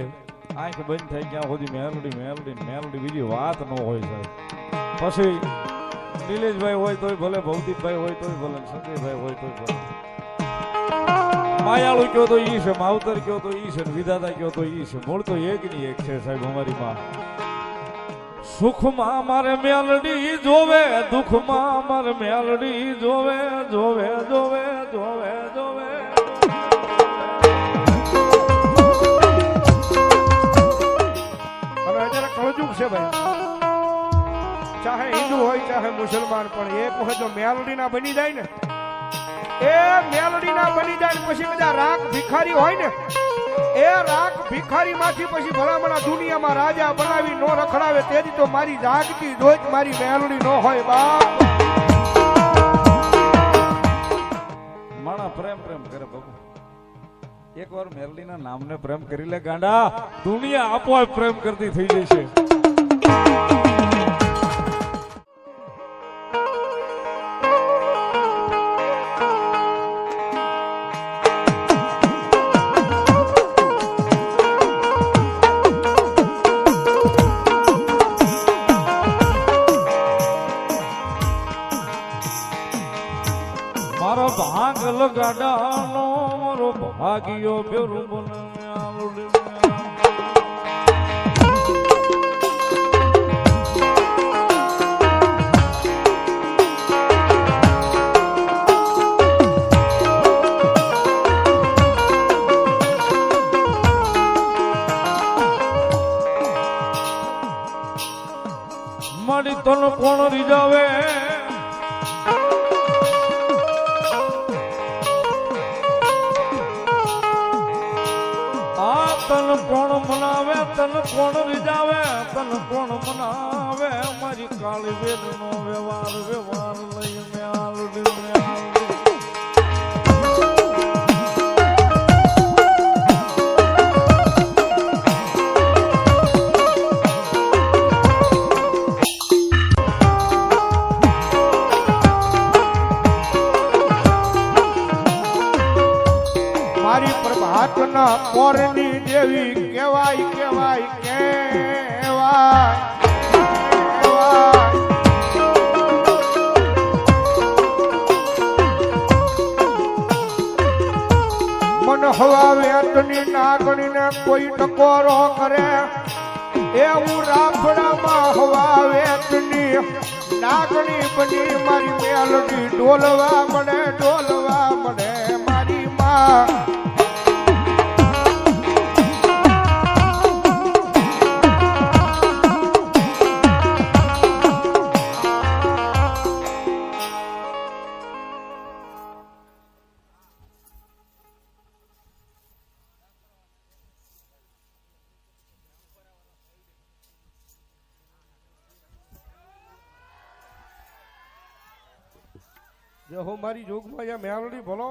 એટલે આંખ બંધ થઈ ગયા સુધી મેલડી મેલડી મેલડી, બીજી વાત ન હોય સાહેબ. પછી નિલેશભાઈ હોય તોય ભલે, ભૌતિકભાઈ હોય તોય ભલે સંજયભાઈ હોય તોય ભલે. માયાળુ કયો તો ઈ છે, માવતર કયો તો ઈ છે વિધાતા કયો તો ઈ છે. મૂળ તો એક ની એક છે સાહેબ અમારી માં. સુખમાં મારે મેલડી જોવે, દુઃખમાં મારે મેલડી જોવે જોવે જોવે જોવે જોવે. મુસલમાન પણ એક વખત જો મેલડીના બની જાય ને, એ મેલડીના બની જાય પછી બધા રાખ ભિખારી હોય ને, એ રાખ ભિખારી માંથી પછી ભલામણા દુનિયામાં રાજા બનાવી નો રખડાવે તેથી તો મારી જાગતી જોઈ મારી મેલડી નો હોય બાપ. માણા પ્રેમ પ્રેમ કરે બાબુ એકવાર મેરડીના નામને પ્રેમ કરી લે ગાંડા. દુનિયા આપોઆપ પ્રેમ કરતી થઈ જશે. ભાગલ ગાડાનો મારો ભાગ્યો બેરું મ્યા. મારી તન કોણ રીજાવે મનાવે, તન કોણ રીજાવે, તન કોણ મનાવે? મારી કાળી વેલ નો વ્યવહાર વ્યવહાર લઈ મ્યાલડી મારી પ્રભાતના પોરની દેવી કેવાય કેવાય કેવાય મન હવા વેતની નાગણીને કોઈ ટકોરો કરે, એવું રાફડામાં હવા વેતની નાગણી બની મારી મેલડી. ડોલવા મળે ડોલવા મળે મારી માં. જે હો મારી જોગમાં યા મેલડી ભલો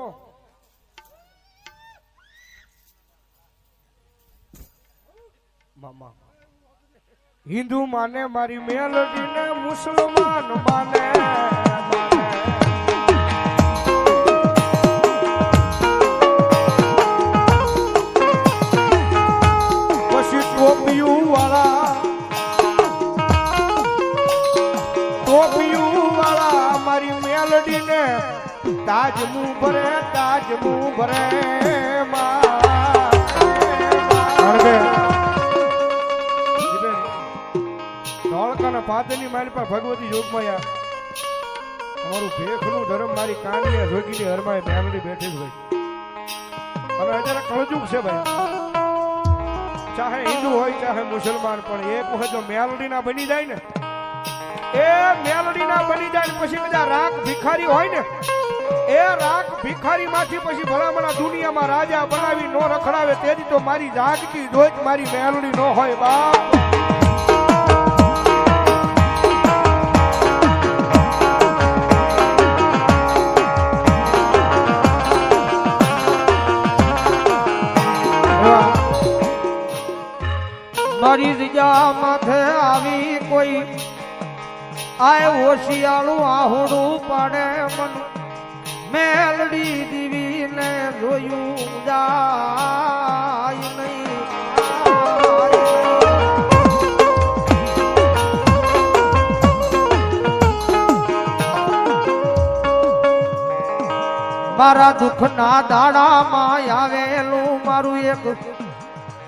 મામા હિન્દુ માને મારી મેલડી ને મુસલમાન માને માને. પછી ટોપિયું વાળા ને તાજ મું ભરે તાજ મું ભરે ધોળકાના પાદરની મારી પર ભગવતી જોગમાયા અમારું ભેખનું ધર્મ મારી કાનીએ જોગીની હરમાય મેલડી બેઠી હોય. હવે અત્યારે કળજુક છે ભાઈ. ચાહે હિન્દુ હોય ચાહે મુસલમાન પણ એક વખત જો મેલડીના બની જાય ને એ મેલડીના બની જાય પછી બધા રાખ ભિખારી હોય ને, એ રાખ ભિખારી માંથી પછી ભલામણા દુનિયામાં રાજા બનાવી નો રખડાવે તેથી તો મારી જાગતી જોઈ મારી મેલડી નો હોય બાપ. મારી જગ્યા માથે આવી કોઈ આય હોશિયાળું આહુડું પડે મન. મેલડી દીવીને જોયું જાય નહીં. મારા દુઃખના દાડામાં આવેલું મારું એક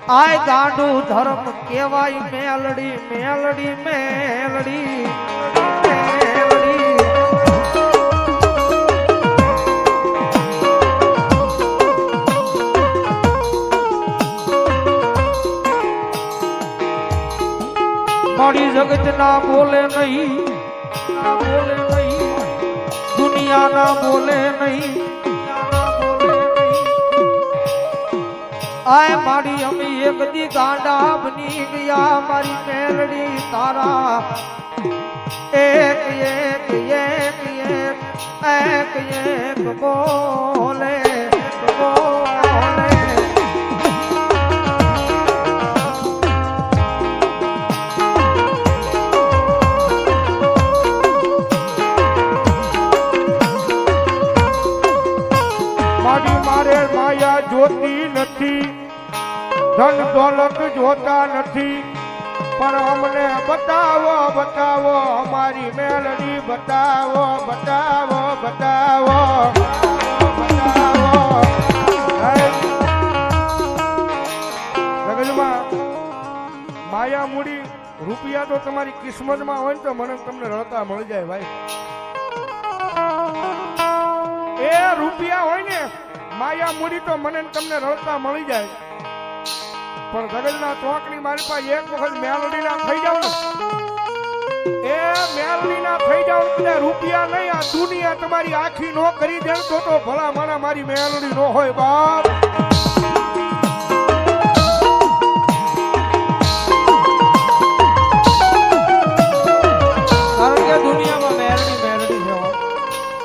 આય ગાંડું ધર્મ કેવાય મેલડી મેલડી મેલડી મારી જગત ના બોલે નહીં બોલે નહીં દુનિયા ના બોલે નહીં. આય મારી અમી એક દી ગાંડા બની ગયા, મારી મેલડી તારા. એક એક એક એક એક એક બોલે. દોલત જોતા નથી. પણ અમને બતાવો બતાવો, અમારી મેલડી બતાવો બતાવો બતાવો? માયા મૂડી રૂપિયા તો તમારી કિસ્મતમાં હોય ને તો મને તમને રડતા મળી જાય ભાઈ. એ રૂપિયા હોય ને, માયા મૂડી તો મને તમને રડતા મળી જાય. પણ ગગનના ચોકની મારી પાસે એક વખત મેલડીના થઈ જાવ ને એ મેલડીના થઈ જાવ ને રૂપિયા નહીં, આ દુનિયા તમારી આખી નો કરી દે તો તો ભલા મારા મારી મેલડી નો હોય બાપ.